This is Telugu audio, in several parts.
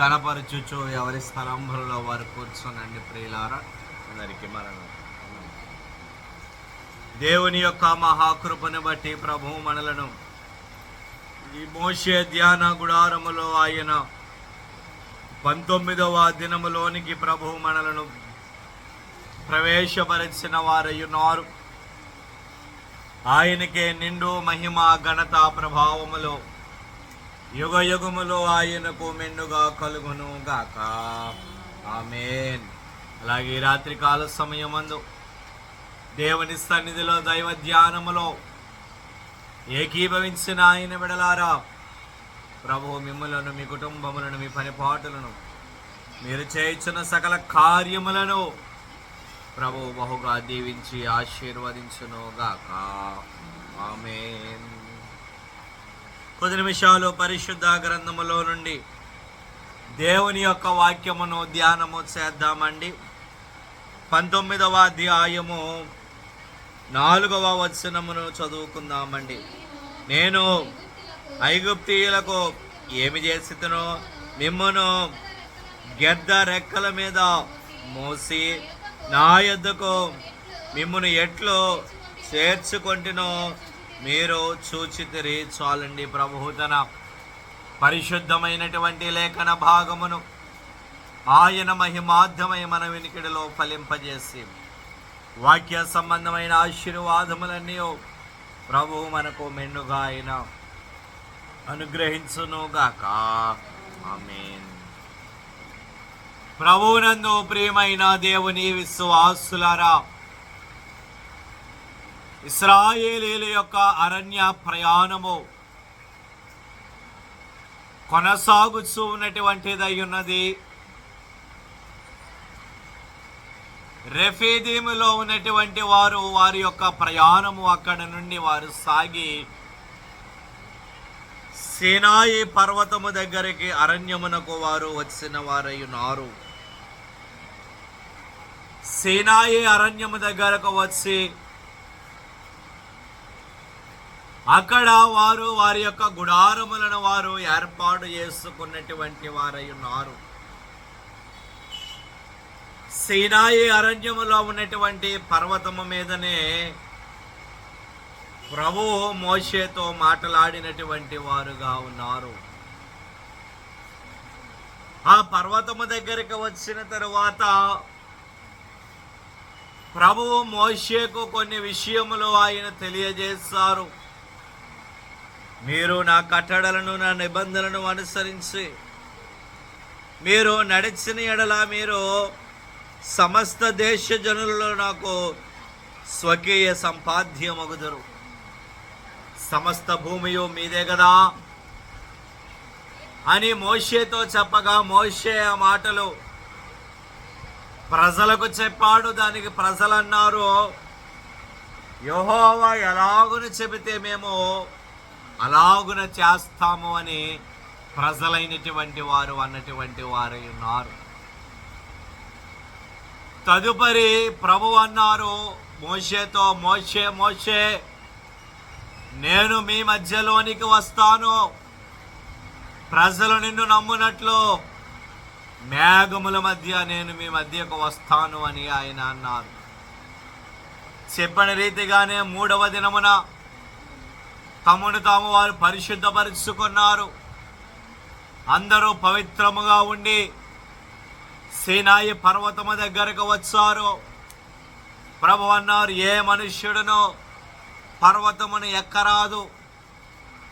ప్రభువుని గణపరచుచు ఎవరి స్థలంలో వారు కూర్చోనండి ప్రియులారా. అందరికీ మరణం. దేవుని యొక్క మహాకృపను బట్టి ప్రభువు మనలను ఈ మోషే ధ్యాన గుడారములో ఆయన పంతొమ్మిదవ దినములోనికి ప్రభువు మనలను ప్రవేశపరిచిన వారయ్యున్నారు. ఆయనకే నిండు మహిమ ఘనత ప్రభావములో యుగ యుగములో ఆయనకు మెండుగా కలుగును గాక ఆమెన్. అలాగే ఈ రాత్రికాల సమయమందు దేవుని సన్నిధిలో దైవ ధ్యానములో ఏకీభవించిన ఆయన విడలారా ప్రభు మిమ్మలను మీ కుటుంబములను మీ పనిపాటులను మీరు చేయించిన సకల కార్యములను ప్రభు బహుగా దీవించి ఆశీర్వదించును గాక ఆమేన్. కొద్ది నిమిషాలు పరిశుద్ధ గ్రంథములో నుండి దేవుని యొక్క వాక్యమును ధ్యానము చేద్దామండి. పంతొమ్మిదవ అధ్యాయము నాలుగవ వచనమును చదువుకుందామండి. నేను ఐగుప్తీయులకు ఏమి చేసినో మిమ్మను గెద్ద రెక్కల మీద మోసి నా యొద్దకు మిమ్మను ఎట్లు చేర్చుకొంటినో మీరు చూచితిరి చాలండి ప్రభు తన పరిశుద్ధమైనటువంటి లేఖన భాగమును. ఆయన మహిమార్థమై మన వినికిడిలో ఫలింపజేసి వాక్య సంబంధమైన ఆశీర్వాదములన్నీ ప్రభు మనకు మెండుగా ఆయన అనుగ్రహించునుగాక. ఆమేన్. ప్రభువునందు ప్రియమైన దేవుని విశ్వాసులారా ఇస్రాయేలీల యొక్క అరణ్య ప్రయాణము కొనసాగుతూ ఉన్నటువంటిదై ఉన్నది రెఫీదీములో ఉన్నటువంటి వారు వారి యొక్క ప్రయాణము అక్కడ నుండి వారు సాగి సేనాయి పర్వతము దగ్గరికి అరణ్యమునకు వారు వచ్చిన వారై ఉన్నారు సేనాయి అరణ్యము దగ్గరకు వచ్చి అక్కడ వారు వారి యొక్క గుడారములను వారు ఏర్పాటు చేసుకున్నటువంటి వారై ఉన్నారు. సీనాయి అరణ్యములో ఉన్నటువంటి పర్వతము మీదనే ప్రభు మోషేతో మాట్లాడినటువంటి వారుగా ఉన్నారు. ఆ పర్వతము దగ్గరికి వచ్చిన తరువాత ప్రభువు మోషేకు కొన్ని విషయములు ఆయన తెలియజేస్తారు మీరు నా కట్టడలను నా నిబంధనలను అనుసరించి మీరు నడిచిన ఎడల మీరు సమస్త దేశ జనులలో నాకు స్వకీయ సంపాద్యమగుదరు. సమస్త భూమియు మీదే కదా అని మోషేతో చెప్పగా మోషే ఆ మాటలు. ప్రజలకు చెప్పాడు దానికి ప్రజలన్నారు. యహోవా ఎలాగుని చెబితే మేము అలాగున చేస్తాము అని ప్రజలైనటువంటి వారు అన్నటువంటి వారు ఉన్నారు. తదుపరి ప్రభు అన్నారు మోషేతో మోషే మోషే నేను మీ మధ్యలోనికి వస్తాను. ప్రజలు నిన్ను నమ్మునట్లు మేఘముల మధ్య నేను మీ మధ్యకు వస్తాను అని ఆయన అన్నారు. చెప్పిన రీతిగానే మూడవ దినమున తమను తాము వారు పరిశుద్ధపరుచుకున్నారు. అందరూ పవిత్రముగా ఉండి సీనాయి పర్వతము దగ్గరకు వచ్చారు. ప్రభు అన్నారు ఏ మనుష్యుడును పర్వతమును ఎక్కరాదు.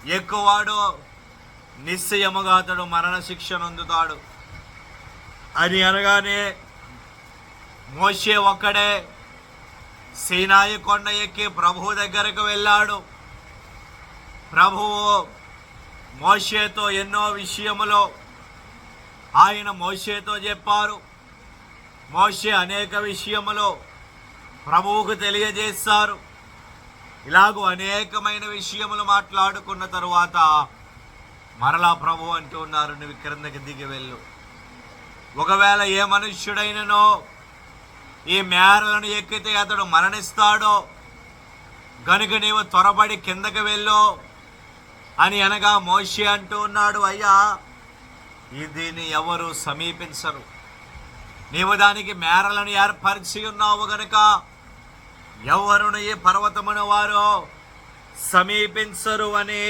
ఎక్కువాడు నిశ్చయముగా అతడు మరణ శిక్ష నొందుతాడు. అని అనగానే మోషే ఒక్కడే సీనాయి కొండ ఎక్కి ప్రభు దగ్గరకు వెళ్ళాడు. ప్రభువు మోషేతో ఎన్నో విషయములో ఆయన మోషేతో చెప్పారు. మోషే అనేక విషయములో ప్రభువుకు తెలియజేస్తారు ఇలాగూ అనేకమైన విషయములు మాట్లాడుకున్న తరువాత మరలా ప్రభు అంటూ ఉన్నారు నువ్వు క్రిందకి దిగి వెళ్ళు. ఒకవేళ ఏ మనుష్యుడైననో ఈ మేరలను ఎక్కితే అతడు మరణిస్తాడో గనుక నీవు త్వరపడి కిందకి వెళ్ళు అని అనగా మోషే అంటూ ఉన్నాడు అయ్యా దీన్ని ఎవరు సమీపించరు. నీవు దానికి మేరలను ఏర్పరిచి ఉన్నావు గనుక ఎవరును ఈ పర్వతమును వారు సమీపించరు అని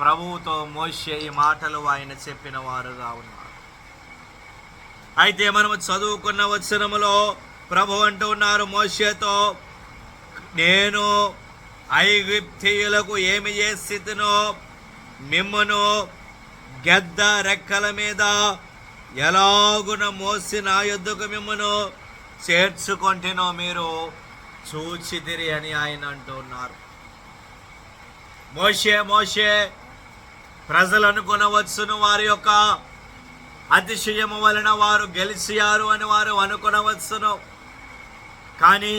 ప్రభువుతో మోసే ఈ మాటలు ఆయన చెప్పిన వారుగా ఉన్నారు. అయితే మనము చదువుకున్న వచనములో ప్రభు అంటూ ఉన్నారు మోసేతో నేను ఐగుప్తియులకు ఏమి చేసినో మిమ్మును గెద్ద రెక్కల మీద ఎలాగున మోసి నా యొద్దకు మిమ్మను చేర్చుకొంటేనో మీరు చూచిదిరి అని ఆయన అంటున్నారు మోషే మోషే ప్రజలు అనుకునవచ్చును వారి యొక్క అతిశయము వలన వారు గెలిచియారు అని వారు అనుకునవచ్చును. కానీ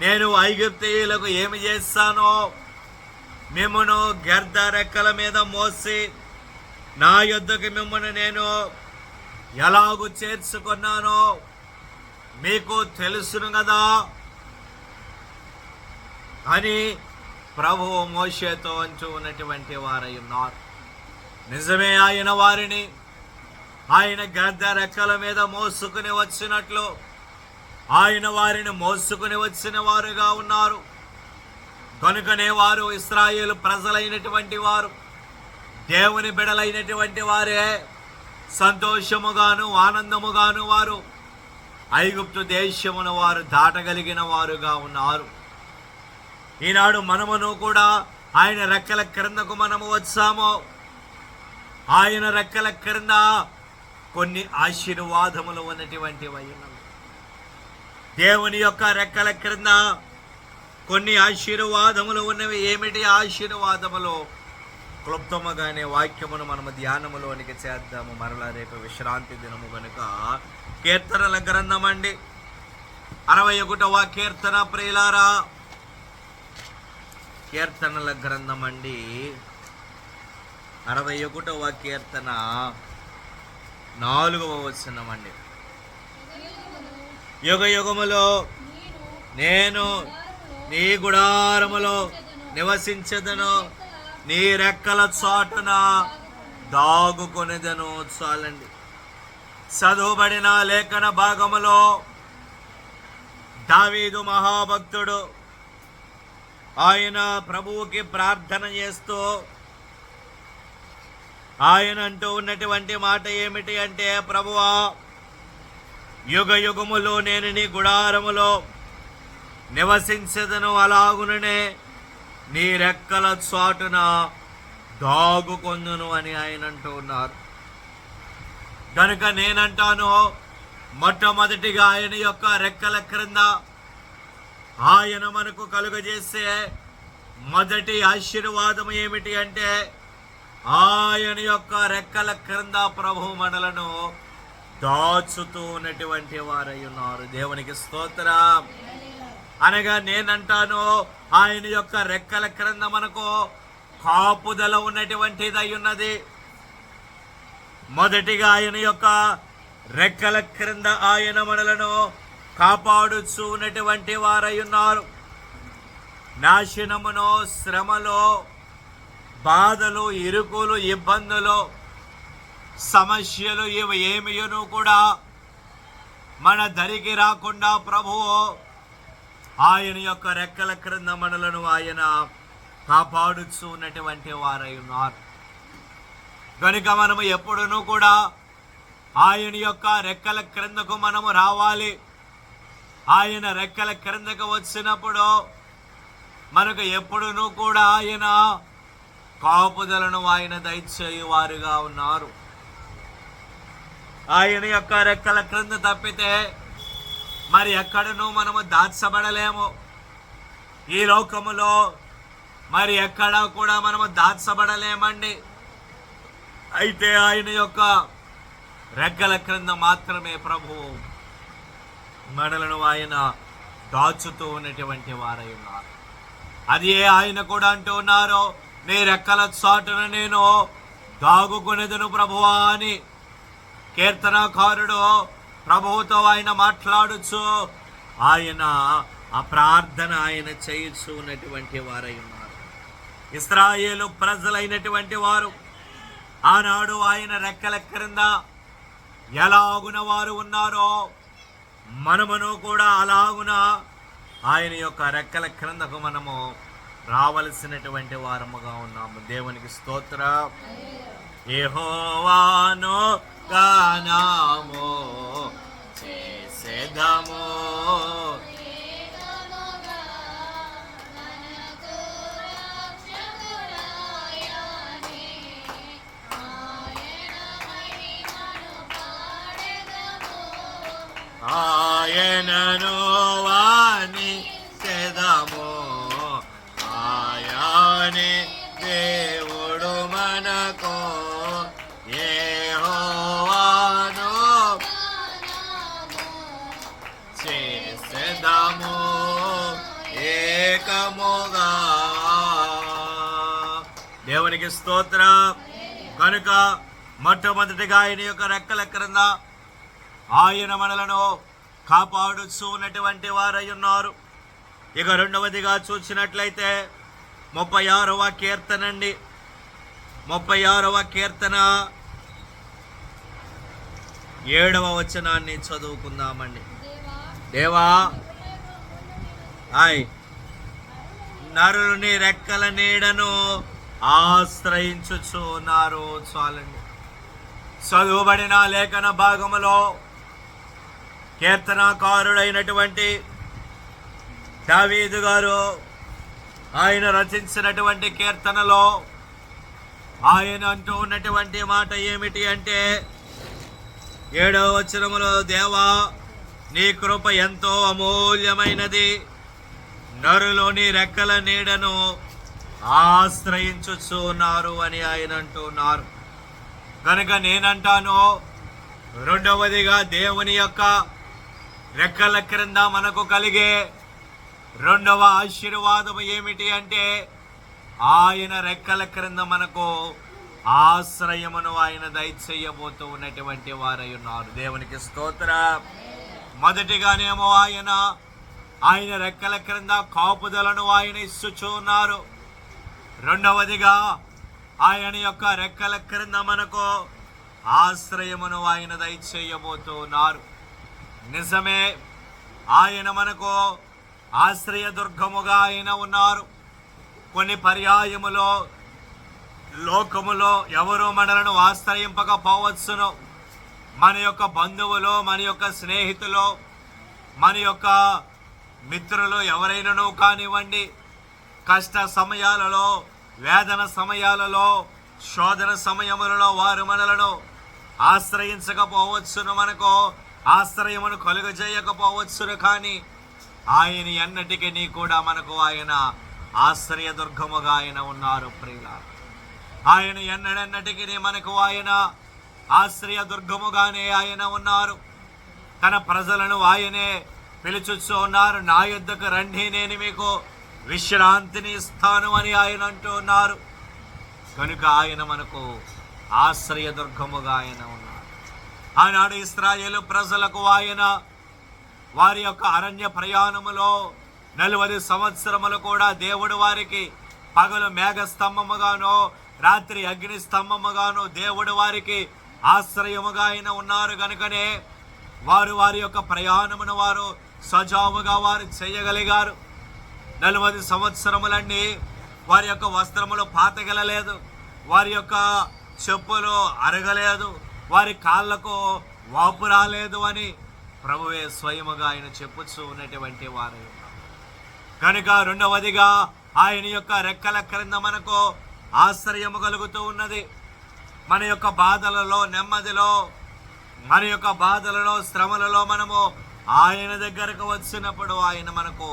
నేను ఐగుప్తీయులకు ఏమి చేస్తానో మిమ్మను గర్ధ రెక్కల మీద మోసి నా యొద్దకు మిమ్మల్ని నేను ఎలాగు చేర్చుకున్నానో మీకు తెలుసును కదా. అని ప్రభువు మోషేతో అంచు ఉన్నటువంటి వారై ఉన్నారు. నిజమే ఆయన వారిని ఆయన గద్ద రెక్కల మీద మోసుకుని వచ్చినట్లు ఆయన వారిని మోసుకుని వచ్చిన వారుగా ఉన్నారు. కనుకనే వారు ఇస్రాయేల్ ప్రజలైనటువంటి వారు. దేవుని బిడలైనటువంటి వారే సంతోషముగాను ఆనందముగాను వారు. ఐగుప్తు దేశమును వారు దాటగలిగిన వారుగా ఉన్నారు. ఈనాడు మనమును కూడా ఆయన రెక్కల క్రిందకు మనము వచ్చాము. ఆయన రెక్కల క్రింద కొన్ని ఆశీర్వాదములు ఉన్నటువంటి వైనం దేవుని యొక్క రెక్కల క్రింద కొన్ని ఆశీర్వాదములు ఉన్నవి. ఏమిటి ఆశీర్వాదములు? క్లుప్తముగానే వాక్యమును మనము ధ్యానములోనికి చేద్దాము. మరలా రేపు విశ్రాంతి దినము కనుక కీర్తనల గ్రంథం అండి అరవై ఒకటవ కీర్తన ప్రియులారా కీర్తనల గ్రంథం అండి అరవై ఒకటవ కీర్తన నాలుగవ వచనం అండి యుగ యుగములో నేను నీ గుడారములో నివసించదను. నీ రెక్కల చాటున దాగుకొనిదను. చాలండి. చదువుబడిన లేఖన భాగములో దావీదు మహాభక్తుడు ఆయన ప్రభువుకి ప్రార్థన చేస్తూ ఆయన అంటూ ఉన్నటువంటి మాట ఏమిటి అంటే ప్రభువా యుగ యుగములో నేను నీ గుడారములో నివసించదను అలాగుననే నీ రెక్కల చాటున దాగుకొందును అని ఆయన అంటూ ఉన్నారు. కనుక నేనంటాను మొట్టమొదటిగా ఆయన యొక్క రెక్కల క్రింద ఆయన మనకు కలుగజేసే మొదటి ఆశీర్వాదం ఏమిటి అంటే ఆయన యొక్క రెక్కల క్రింద ప్రభు మనలను దాచుతూ ఉన్నటువంటి వారై ఉన్నారు దేవునికి స్తోత్రం. అనగా నేనంటాను ఆయన యొక్క రెక్కల క్రింద మనకు కాపుదల ఉన్నటువంటిది అయి ఉన్నది మొదటిగా ఆయన యొక్క రెక్కల క్రింద ఆయన మనలను కాపాడుచు ఉన్నటువంటి వారై ఉన్నారు నాశనమును శ్రమలో బాధలు ఇరుకులు ఇబ్బందులు సమస్యలు ఇవి ఏమియను కూడా మన దరికి రాకుండా ప్రభువు ఆయన యొక్క రెక్కల క్రింద మనలను ఆయన కాపాడుచు ఉన్నటువంటి వారై ఉన్నారు. కనుక మనము ఎప్పుడునూ కూడా ఆయన యొక్క రెక్కల క్రిందకు మనము రావాలి. ఆయన రెక్కల క్రిందకు వచ్చినప్పుడు మనకు ఎప్పుడునూ కూడా ఆయన కాపుదలను ఆయన దయచేయువారుగా ఉన్నారు. ఆయన యొక్క రెక్కల క్రింద తప్పితే మరి ఎక్కడనూ మనము దాచబడలేము. ఈ లోకములో మరి ఎక్కడ కూడా మనము దాచబడలేమండి. అయితే ఆయన యొక్క రెక్కల క్రింద మాత్రమే ప్రభువు మనలను ఆయన దాచుతూ ఉన్నటువంటి వారై ఉన్నారు. అది ఆయన కూడా అంటూ ఉన్నారు నీ రెక్కల చాటున నేను దాగుకునేదను ప్రభువా అని కీర్తనకారుడు ప్రభువుతో ఆయన మాట్లాడుచు ఆయన ఆ ప్రార్థన ఆయన చేయొచ్చు ఉన్నటువంటి వారై ఉన్నారు. ఇస్రాయేలు ప్రజలైనటువంటి వారు ఆనాడు ఆయన రెక్కల క్రింద ఎలాగున వారు ఉన్నారో మనమును కూడా అలాగున ఆయన యొక్క రెక్కల క్రిందకు మనము రావలసినటువంటి వారముగా ఉన్నాము. దేవునికి స్తోత్ర. యెహోవాను గానాము చేసేదము. ఆయనను దేవునికి స్తోత్ర. కనుక మొట్టమొదటిగా ఆయన యొక్క రెక్కల క్రింద ఆయన మనలను కాపాడుచు ఉన్నటువంటి వారై ఉన్నారు. ఇక రెండవదిగా చూసినట్లయితే ముప్పై ఆరవ కీర్తన అండి. ముప్పై ఆరవ కీర్తన ఏడవ వచనాన్ని చదువుకుందామండి. దేవా హాయ్ నరుని రెక్కల నీడను ఆశ్రయించుచు ఉన్నారు చాలండి చదువుబడిన లేఖన భాగములో కీర్తనాకారుడైనటువంటి దావీదు గారు ఆయన రచించినటువంటి కీర్తనలో ఆయన అంటూ ఉన్నటువంటి మాట ఏమిటి అంటే ఏడవ వచనములో దేవా నీ కృప ఎంతో అమూల్యమైనది. నరులోని రెక్కల నీడను ఆశ్రయించుచున్నారు అని ఆయన అంటున్నారు. కనుక నేనంటాను రెండవదిగా దేవుని యొక్క రెక్కల క్రింద మనకు కలిగే రెండవ ఆశీర్వాదం ఏమిటి అంటే ఆయన రెక్కల క్రింద మనకు ఆశ్రయమును ఆయన దయచేయబోతూ ఉన్నటువంటి వారై ఉన్నారు. దేవునికి స్తోత్ర. మొదటిగానేమో ఆయన ఆయన రెక్కల క్రింద కాపుదలను ఆయన ఇచ్చుచూ ఉన్నారు. రెండవదిగా ఆయన యొక్క రెక్కల క్రింద మనకు ఆశ్రయమును ఆయన దయచేయబోతున్నారు. నిజమే ఆయన మనకు ఆశ్రయ దుర్గముగా ఆయన ఉన్నారు. కొన్ని పర్యాయములో లోకములో ఎవరు మనలను ఆశ్రయింపకపోవచ్చును. మన యొక్క బంధువులు మన యొక్క స్నేహితులు మన యొక్క మిత్రులు ఎవరైనాను కానివ్వండి కష్ట సమయాలలో వేదన సమయాలలో శోధన సమయములలో వారు మనలను ఆశ్రయించకపోవచ్చును మనకు ఆశ్రయమును కలుగజేయకపోవచ్చును కానీ ఆయన ఎన్నటికీ నీ కూడా మనకు ఆయన ఆశ్రయ దుర్గముగా ఆయన ఉన్నారు ప్రియుల ఆయన ఎన్నడెన్నటికీ మనకు ఆయన ఆశ్రయ దుర్గముగానే ఆయన ఉన్నారు. తన ప్రజలను ఆయనే పిలుచుచ్చు ఉన్నారు. నా యుద్ధకు రండి నేను మీకు విశ్రాంతిని ఇస్తాను అని ఆయన అంటూ ఉన్నారు. కనుక ఆయన మనకు ఆశ్రయ దుర్గముగా ఆయన ఉన్నారు. ఆనాడు ఇస్రాయేలు ప్రజలకు ఆయన వారి యొక్క అరణ్య ప్రయాణములో నలువది సంవత్సరములు కూడా దేవుడు వారికి పగలు మేఘ స్తంభముగాను రాత్రి అగ్ని స్తంభముగాను దేవుడు వారికి ఆశ్రయముగా ఆయన ఉన్నారు. కనుకనే వారు వారి యొక్క ప్రయాణమును వారు సజావుగా వారు చేయగలిగారు. నలభై సంవత్సరములన్నీ వారి యొక్క వస్త్రములు పాతగలలేదు. వారి యొక్క చెప్పులు అరగలేదు. వారి కాళ్ళకు వాపు రాలేదు అని ప్రభువే స్వయముగా ఆయన చెప్పుచ్చు ఉన్నటువంటి వారు. కనుక రెండవదిగా ఆయన యొక్క రెక్కల క్రింద మనకు ఆశ్చర్యము కలుగుతూ ఉన్నది. మన యొక్క బాధలలో నెమ్మదిలో మన యొక్క బాధలలో శ్రమలలో మనము ఆయన దగ్గరకు వచ్చినప్పుడు ఆయన మనకు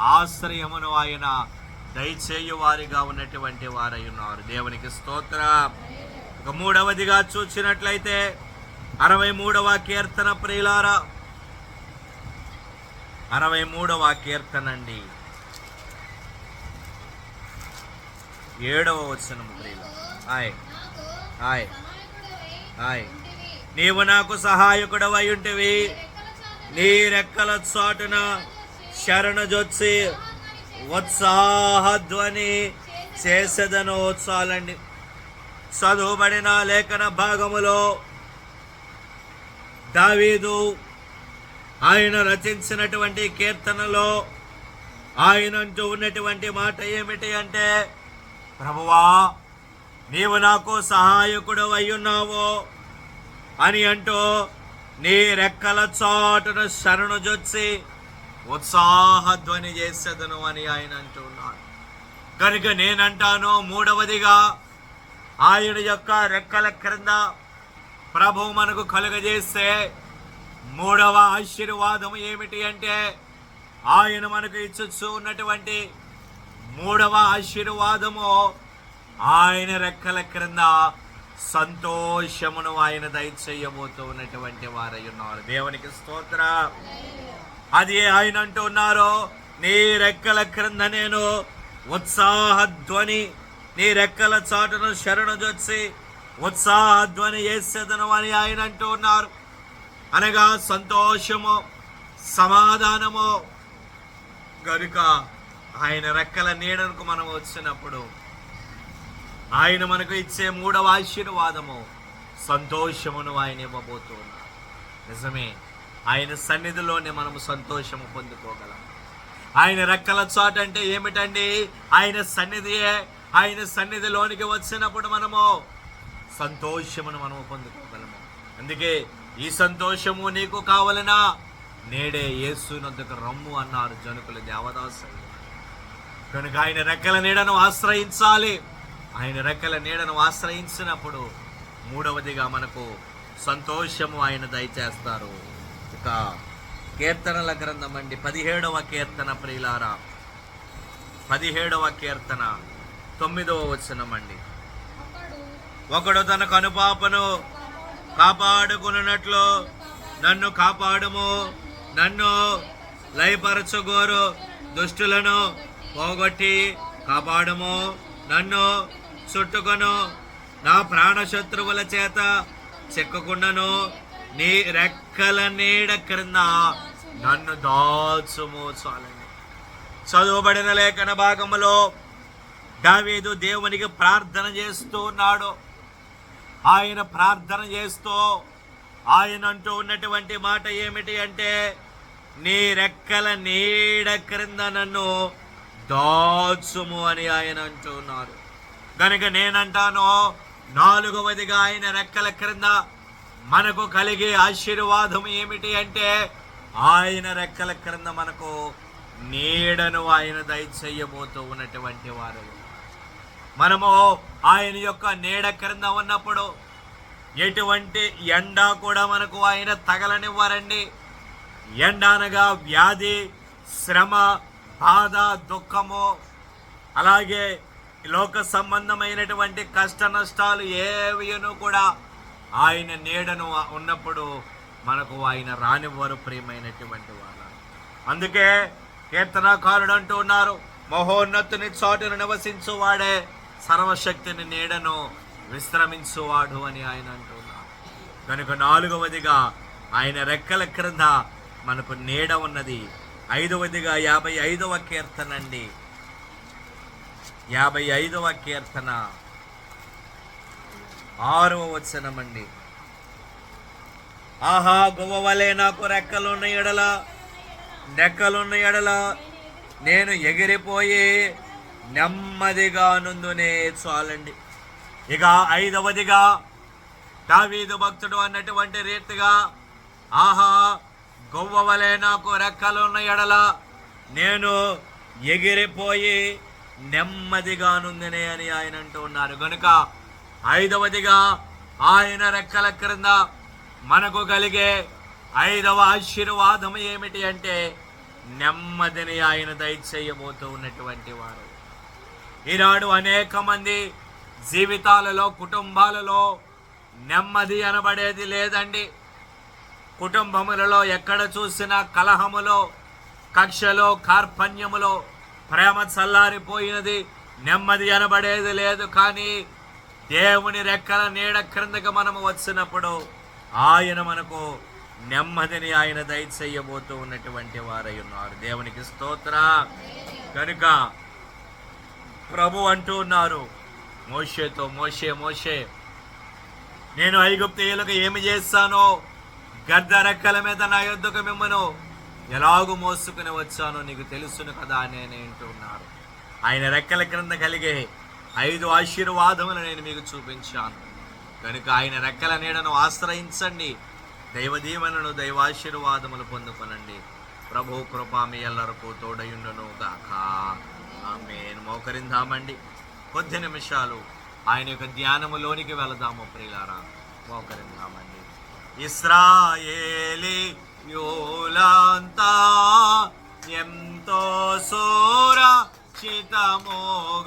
ఆశ్రయమును ఆయన దయచేయు వారిగా ఉన్నటువంటి వారై ఉన్నారు. దేవునికి స్తోత్ర. ఒక మూడవదిగా చూసినట్లయితే అరవై మూడవ కీర్తన ప్రియులారా. అరవై మూడవ కీర్తన అండి ఏడవ వచ్చిన ప్రియుల హాయ్ హాయ్ హాయ్ నీవు నాకు సహాయకుడవై ఉంటివి. నీ రెక్కల చాటున శరణు ఉత్సాహ ఉత్సాహధ్వని చేసేదను చాలండి చదువుబడిన లేఖన భాగములో దావీదు ఆయన రచించినటువంటి కీర్తనలో ఆయన అంటూ ఉన్నటువంటి మాట ఏమిటి అంటే ప్రభువా నీవు నాకు సహాయకుడు అయ్యున్నావు అని అంటూ నీ రెక్కల చాటున శరణు జొచ్చి ఉత్సాహధ్వని చేసేదను అని ఆయన అంటున్నాడు. కనుక నేనంటాను మూడవదిగా ఆయన యొక్క రెక్కల క్రింద ప్రభు మనకు కలుగజేస్తే మూడవ ఆశీర్వాదం ఏమిటి అంటే ఆయన మనకు ఇచ్చు ఉన్నటువంటి మూడవ ఆశీర్వాదము ఆయన రెక్కల క్రింద సంతోషమును ఆయన దయచేయబోతూ ఉన్నటువంటి వారై ఉన్నారు. దేవునికి స్తోత్ర. అది ఆయన అంటున్నారు నీ రెక్కల క్రింద నేను ఉత్సాహధ్వని నీ రెక్కల చాటును శరణు జొచ్చి ఉత్సాహధ్వని వేసేదను అని ఆయన అంటూ ఉన్నారు. అనగా సంతోషము సమాధానము. కనుక ఆయన రెక్కల నీడకు మనం వచ్చినప్పుడు ఆయన మనకు ఇచ్చే మూడవ ఆశీర్వాదము సంతోషమును ఆయన ఇవ్వబోతున్నారు నిజమే. ఆయన సన్నిధిలోనే మనము సంతోషము పొందుకోగలం. ఆయన రెక్కల చాటు అంటే ఏమిటండి? ఆయన సన్నిధియే ఆయన సన్నిధిలోనికి వచ్చినప్పుడు మనము సంతోషమును మనము పొందుకోగలము. అందుకే ఈ సంతోషము నీకు కావలనా? నేడే యేసునందుకు రమ్ము అన్నారు జనుకుల దేవదాసు కనుక ఆయన రెక్కల నీడను ఆశ్రయించాలి. ఆయన రెక్కల నీడను ఆశ్రయించినప్పుడు మూడవదిగా మనకు సంతోషము ఆయన దయచేస్తారు. ఇక కీర్తనల గ్రంథం అండి. పదిహేడవ కీర్తన ప్రియులారా. పదిహేడవ కీర్తన తొమ్మిదవ వచనం అండి. ఒకడు తన కనుపాపను కాపాడుకున్నట్లు నన్ను కాపాడుము నన్ను లయపరచుగోరు దుష్టులను పోగొట్టి కాపాడము నన్ను చుట్టుకొను నా ప్రాణశత్రువుల చేత చెక్కకుండాను నీ రెక్కల నీడ క్రింద నన్ను దాచుము చాలండి. చదువుబడిన లేఖన భాగములో దావీదు దేవునికి ప్రార్థన చేస్తూ ఉన్నాడు. ఆయన ప్రార్థన చేస్తూ ఆయన అంటూ ఉన్నటువంటి మాట ఏమిటి అంటే నీ రెక్కల నీడ క్రింద నన్ను దాచుము అని ఆయన అంటున్నారు కనుక నేనంటాను నాలుగవదిగా ఆయన రెక్కల క్రింద మనకు కలిగే ఆశీర్వాదం ఏమిటి అంటే ఆయన రెక్కల క్రింద మనకు నీడను ఆయన దయచేయబోతూ ఉన్నటువంటి వారు. మనము ఆయన యొక్క నీడ క్రింద ఉన్నప్పుడు ఎటువంటి ఎండ కూడా మనకు ఆయన తగలనివ్వరండి. ఎండ అనగా వ్యాధి శ్రమ బాధ దుఃఖము అలాగే లోక సంబంధమైనటువంటి కష్ట నష్టాలు ఏవి కూడా ఆయన నీడను ఉన్నప్పుడు మనకు ఆయన రానివ్వరు ప్రియమైనటువంటి వాళ్ళ. అందుకే కీర్తనాకారుడు అంటూ ఉన్నారు మహోన్నతుని చాటును నివసించు వాడే సర్వశక్తిని నీడను విశ్రమించువాడు అని ఆయన అంటున్నారు కనుక నాలుగవదిగా ఆయన రెక్కల క్రింద మనకు నీడ ఉన్నది. ఐదవదిగా యాభై ఐదవ కీర్తన అండి. యాభై ఐదవ కీర్తన. ఆరవ వచనమండి. ఆహా గువ్వవలే నాకు రెక్కలున్న ఎడల రెక్కలున్న ఎడల నేను ఎగిరిపోయి నెమ్మదిగా నుందునే చాలండి. ఇక ఐదవదిగా దావీదు భక్తుడు అన్నటువంటి రీతిగా ఆహా గొవ్వవలే నాకు రెక్కలున్న ఎడల నేను ఎగిరిపోయి నెమ్మదిగా నుందినే అని ఆయన అంటూ ఉన్నారు. కనుక ఐదవదిగా ఆయన రెక్కల క్రింద మనకు కలిగే ఐదవ ఆశీర్వాదం ఏమిటి అంటే నెమ్మదిని ఆయన దయచేయబోతూ ఉన్నటువంటి వారు. ఈనాడు అనేక మంది జీవితాలలో కుటుంబాలలో నెమ్మది అనబడేది లేదండి. కుటుంబములలో ఎక్కడ చూసినా కలహములో కక్షలో కార్పణ్యములో ప్రేమ చల్లారిపోయినది నెమ్మది అనబడేది లేదు. కానీ దేవుని రెక్కల నీడ క్రిందకు మనము వచ్చినప్పుడు ఆయన మనకు నెమ్మదిని ఆయన దయచేయబోతూ ఉన్నటువంటి వారై ఉన్నారు. దేవునికి స్తోత్ర. కనుక ప్రభు అంటూ ఉన్నారు మోషేతో మోషే మోషే నేను ఐగుప్తీయులకు ఏమి చేస్తానో గద్ద రెక్కల మీద నా యొద్దకు మిమ్మను ఎలాగూ మోసుకుని వచ్చానో నీకు తెలుసును కదా అని నేను అంటున్నారు ఆయన రెక్కల క్రింద కలిగే ఐదు ఆశీర్వాదములు నేను మీకు చూపించాను. కనుక ఆయన రెక్కల నీడను ఆశ్రయించండి. దైవదీవనను దైవాశీర్వాదములు పొందుకొనండి. ప్రభు కృప మీ ఎల్లరకు తోడయుండును గాక ఆమె మోకరిందామండి. కొద్ది నిమిషాలు ఆయన యొక్క ధ్యానములోనికి వెళదాము ప్రియులారా. మోకరిందామండి. ఇస్రాయేలి యోలాంతా ఎంతో సోరా చితమో